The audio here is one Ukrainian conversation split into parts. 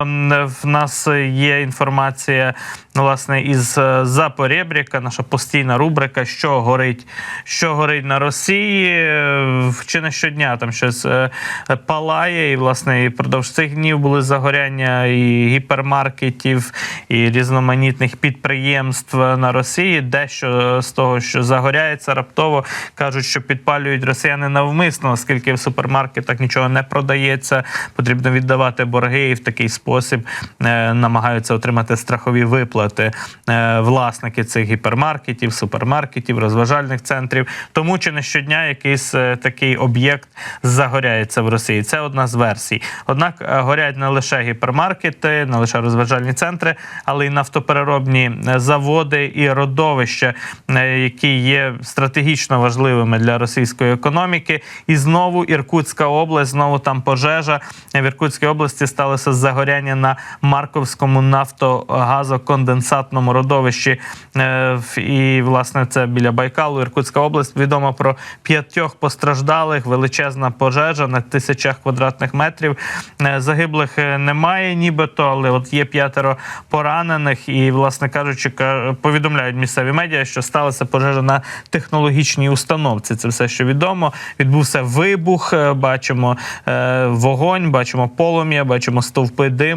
В нас є інформація власне із е, Запорєбріка, наша постійна рубрика, що горить, що горить на Росії. Е, Чи не щодня там щось е, палає, і власне і впродовж цих днів були загоряння і гіпермаркетів, і різноманітних підприємств на Росії. Дещо з того, що загоряється раптово, кажуть, що підпалюють росіяни навмисно, оскільки в супермаркетах нічого не продається. Потрібно віддавати борги і в такий спосіб е, намагаються отримати страхові виплати е, власники цих гіпермаркетів, супермаркетів, розважальних центрів. Тому чи не щодня якийсь е, такий об'єкт загоряється в Росії. Це одна з версій. Однак горять не лише гіпермаркети, не лише розважальні центри, але й нафтопереробні заводи і родовища, які є стратегічно важливими для російської економіки. І знову Іркутська область, знову там пожежа. В Іркутській області сталося загоряння на Марковському нафтогазоконденсатному родовищі. Е, І, власне, це біля Байкалу. Іркутська область відомо про п'ятьох постраждалих, величезна пожежа на тисячах квадратних метрів. Е, Загиблих е, немає, нібито, але от є п'ятеро поранених. І, власне кажучи, ка- повідомляють місцеві медіа, що сталася пожежа на технологічній установці. Це все, що відомо. Відбувся вибух. Бачимо вогонь, бачимо полум'я, бачимо стовпи диму.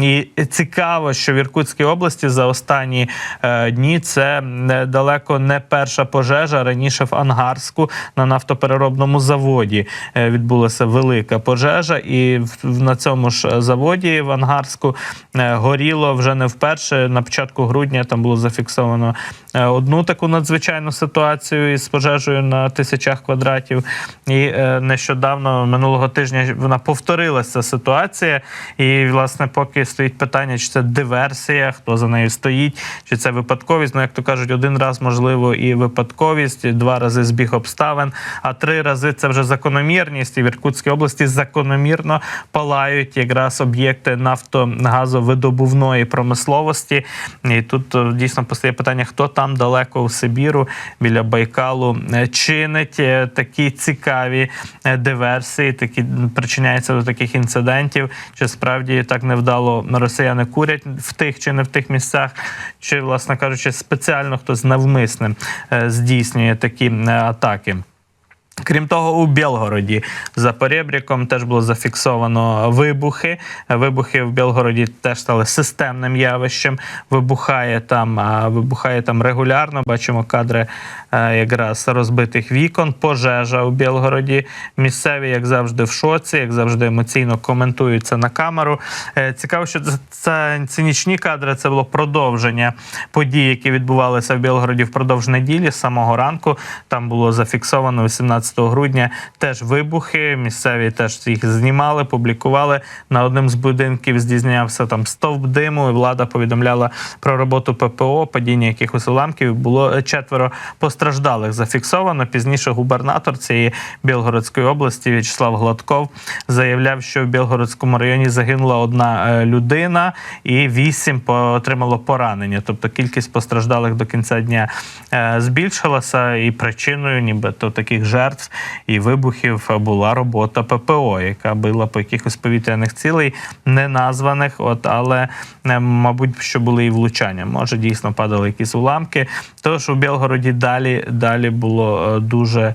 І цікаво, що в Іркутській області за останні е, дні це е, далеко не перша пожежа. Раніше в Ангарську на нафтопереробному заводі е, відбулася велика пожежа, і в- на цьому ж заводі в Ангарську горіло вже не вперше. На початку грудня там було зафіксовано одну таку надзвичайну ситуацію із пожежею на тисячах квадратів. І нещодавно минулого тижня вона повторилася ситуація. І власне, поки стоїть питання, чи це диверсія, хто за нею стоїть, чи це випадковість. Ну як то кажуть, один раз можливо і випадковість, два рази збіг обставин, а три рази це вже закономірність. І в Іркутській області закономірно палають якраз об'єкти нафтогазовидобувної промисловості. І тут е, дійсно постає питання, хто там далеко в Сибіру біля Байкалу е, чинить е, такі цікаві диверсії, такі причиняються до таких інцидентів. Чи справді так невдало росіяни курять в тих чи не в тих місцях, чи, власне кажучи, спеціально хтось навмисним е, здійснює такі е, атаки. Крім того, у Білгороді за перебріком теж було зафіксовано вибухи. Вибухи в Білгороді теж стали системним явищем. Вибухає там, вибухає там регулярно. Бачимо кадри е, якраз розбитих вікон. Пожежа у Білгороді. Місцеві, як завжди, в шоці, як завжди, емоційно коментують це на камеру. Е, Цікаво, що це, цинічні кадри. Це було продовження подій, які відбувалися в Білгороді впродовж неділі з самого ранку. Там було зафіксовано 18 грудня теж вибухи. Місцеві теж їх знімали, публікували. На одним з будинків здійснявся там стовп диму. і Влада повідомляла про роботу ППО, падіння якихось уламків. Було четверо постраждалих. Зафіксовано. Пізніше губернатор цієї Білгородської області В'ячеслав Гладков заявляв, що в Білгородському районі загинула одна е, людина і вісім отримало поранення. Тобто кількість постраждалих до кінця дня е, збільшилася, і причиною, нібито таких жертв і вибухів була робота ППО, яка била по якихось повітряних цілей, не названих, от але е, мабуть, що були і влучання. Може, дійсно падали якісь уламки. Тож у Білгороді далі, далі було е, дуже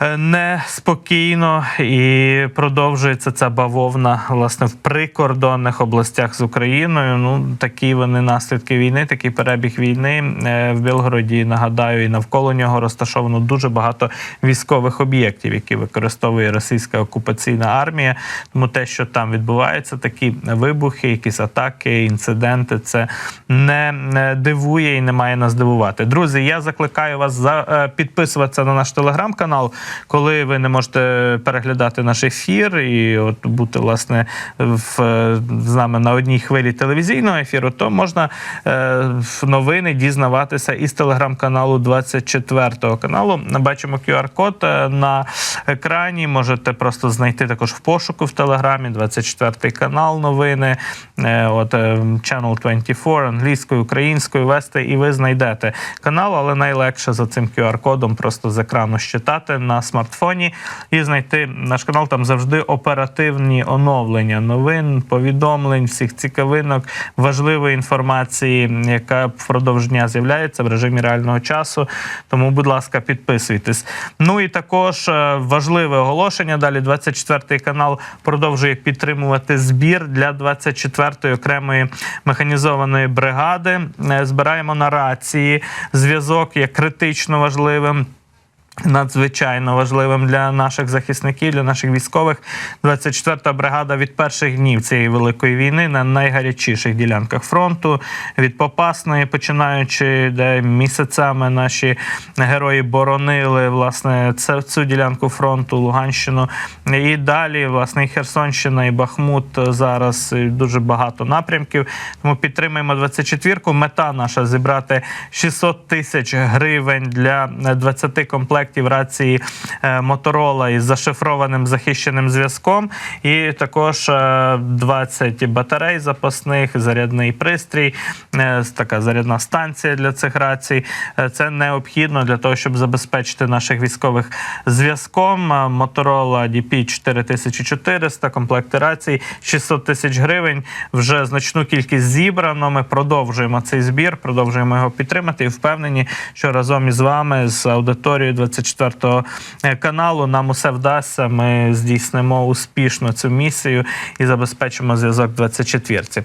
е, неспокійно і продовжується ця бавовна власне в прикордонних областях з Україною. Ну такі вони наслідки війни, такий перебіг війни в Білгороді. Нагадаю, і навколо нього розташовано дуже багато військових об'єктів, які використовує російська окупаційна армія. Тому те, що там відбувається, такі вибухи, якісь атаки, інциденти, це не е, дивує і не має нас дивувати. Друзі, я закликаю вас за е, підписуватися на наш телеграм-канал, коли ви не можете переглядати наш ефір і от бути власне в, з нами на одній хвилі телевізійного ефіру, то можна е, в новини дізнаватися із телеграм-каналу 24 го каналу. Бачимо QR-код е, на екрані. Можете просто знайти також в пошуку в телеграмі 24 канал новини. е, От е, Channel 24 англійською, українською вести, і ви знайдете канал, але найлегше за цим QR-кодом просто з екрану щитати на смартфоні і знайти наш канал. Там завжди оперативні оновлення новин, повідомлень, всіх цікавинок, важливої інформації, яка впродовж дня з'являється в режимі реального часу. Тому, будь ласка, підписуйтесь. Ну і також е, важливе оголошення. Далі 24 канал продовжує підтримувати збір для 24-ї окремої механізованої бригади. Е, Збираємо на рації. Зв'язок є критично важливим. Надзвичайно важливим для наших захисників, для наших військових. 24-та бригада від перших днів цієї великої війни на найгарячіших ділянках фронту, від Попасної, починаючи, де місяцями наші герої боронили власне це- цю ділянку фронту, Луганщину. І далі, власне, і Херсонщина і Бахмут зараз дуже багато напрямків. Тому підтримуємо 24-ку. Мета наша зібрати 600 тисяч гривень для 20 комплектів рації Моторола із зашифрованим захищеним зв'язком. І також е, 20 батарей запасних, зарядний пристрій, е, така зарядна станція для цих рацій. Е, Це необхідно для того, щоб забезпечити наших військових зв'язком. Е, Motorola DP 4400, комплекти рацій, 600 тисяч гривень. Вже значну кількість зібрано. Ми продовжуємо цей збір, продовжуємо його підтримати і впевнені, що разом із вами, з аудиторією 24 каналу, нам усе вдасться. Ми здійснимо успішно цю місію і забезпечимо зв'язок 24